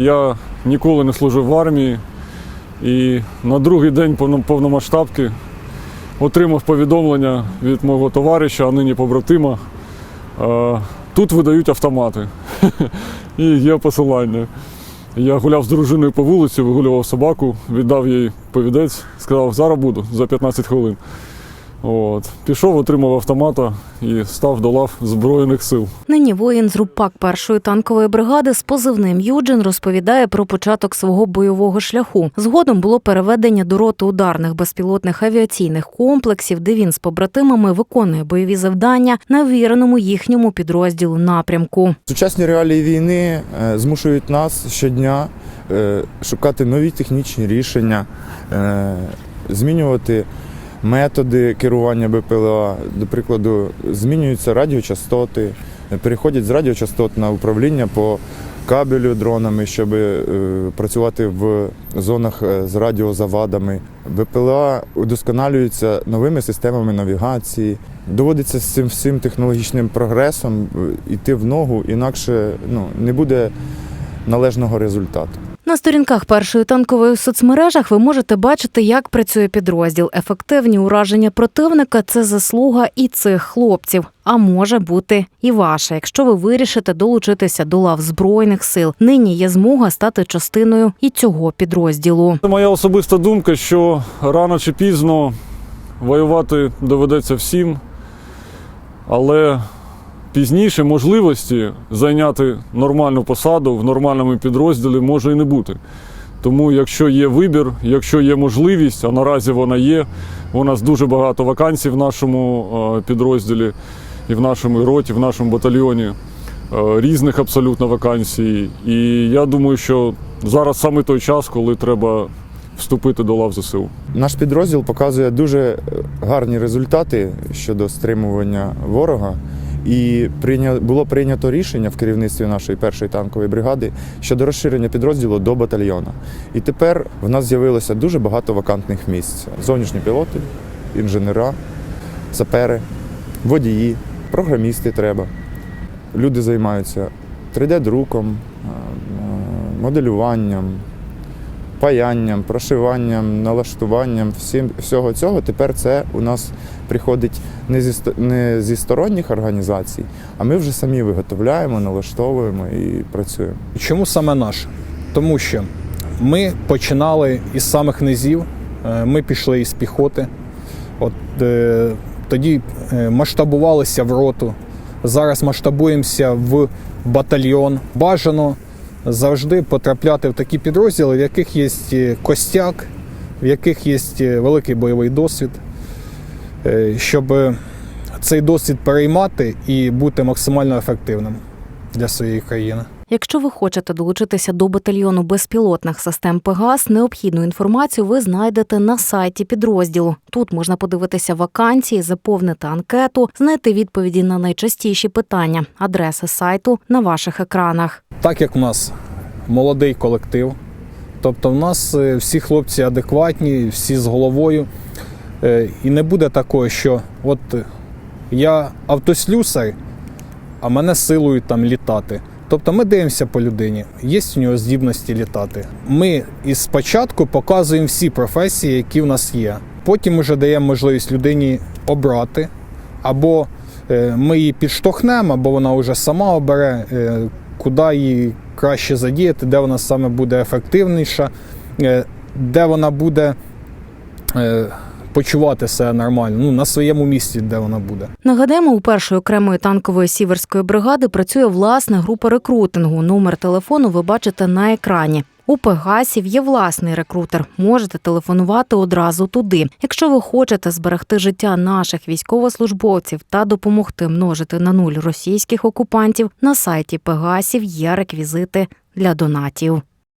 Я ніколи не служив в армії і на другий день повномасштабки отримав повідомлення від мого товариша, а нині побратима. е, Тут видають автомати. І є посилання. Я гуляв з дружиною по вулиці, вигулював собаку, віддав їй повідець, сказав, зараз буду за 15 хвилин. От. Пішов, отримав автомата і став до лав Збройних сил. Нині воїн з РУПАК першої танкової бригади з позивним Юджин розповідає про початок свого бойового шляху. Згодом було переведення до роти ударних безпілотних авіаційних комплексів, де він з побратимами виконує бойові завдання на віреному їхньому підрозділу напрямку. Сучасні реалії війни е, змушують нас щодня е, шукати нові технічні рішення, е, змінювати методи керування БПЛА. До прикладу, змінюються радіочастоти, переходять з радіочастот на управління по кабелю дронами, щоб е, працювати в зонах е, з радіозавадами. БПЛА удосконалюються новими системами навігації. Доводиться з цим всім технологічним прогресом е, йти в ногу, інакше ну, не буде належного результату. На сторінках першої танкової в соцмережах ви можете бачити, як працює підрозділ. Ефективні ураження противника це заслуга і цих хлопців. А може бути і ваша, якщо ви вирішите долучитися до лав збройних сил. Нині є змога стати частиною і цього підрозділу. Моя особиста думка, що рано чи пізно воювати доведеться всім, але пізніше можливості зайняти нормальну посаду в нормальному підрозділі може і не бути. Тому, якщо є вибір, якщо є можливість, а наразі вона є, у нас дуже багато вакансій в нашому е, підрозділі і в нашому роті, в нашому батальйоні е, різних абсолютно вакансій. І я думаю, що зараз саме той час, коли треба вступити до лав ЗСУ. Наш підрозділ показує дуже гарні результати щодо стримування ворога. І було прийнято рішення в керівництві нашої першої танкової бригади щодо розширення підрозділу до батальйона. І тепер в нас з'явилося дуже багато вакантних місць: зовнішні пілоти, інженера, сапери, водії, програмісти треба. Люди займаються 3D-друком, е, е, моделюванням, паянням, прошиванням, налаштуванням, всім, всього цього тепер це у нас приходить не зі, не зі сторонніх організацій, а ми вже самі виготовляємо, налаштовуємо і працюємо. Чому саме наш? Тому що ми починали із самих низів, е, ми пішли із піхоти. От, е, тоді е, масштабувалися в роту. Зараз масштабуємося в батальйон. Бажано завжди потрапляти в такі підрозділи, в яких є е, костяк, в яких є е, великий бойовий досвід, е, щоб цей досвід переймати і бути максимально ефективним для своєї країни. Якщо ви хочете долучитися до батальйону безпілотних систем Пегас, необхідну інформацію ви знайдете на сайті підрозділу. Тут можна подивитися вакансії, заповнити анкету, знайти відповіді на найчастіші питання, адреси сайту на ваших екранах. так як у нас молодий колектив, тобто в нас е, всі хлопці адекватні, всі з головою. Е, І не буде такого, що от я автослюсар, а мене силують там літати. Тобто ми дивимося по людині, є в нього здібності літати. Ми із спочатку показуємо всі професії, які в нас є. Потім вже даємо можливість людині обрати, або е, ми її підштовхнемо, або вона вже сама обере, е, куди її краще задіяти, де вона саме буде ефективніша, е, де вона буде почувати себе нормально, ну, на своєму місці, де вона буде. Нагадаємо, у першої окремої танкової сіверської бригади працює власна група рекрутингу. Номер телефону ви бачите на екрані. У Пегасів є власний рекрутер. Можете телефонувати одразу туди. Якщо ви хочете зберегти життя наших військовослужбовців та допомогти множити на нуль російських окупантів, на сайті Пегасів є реквізити для донатів.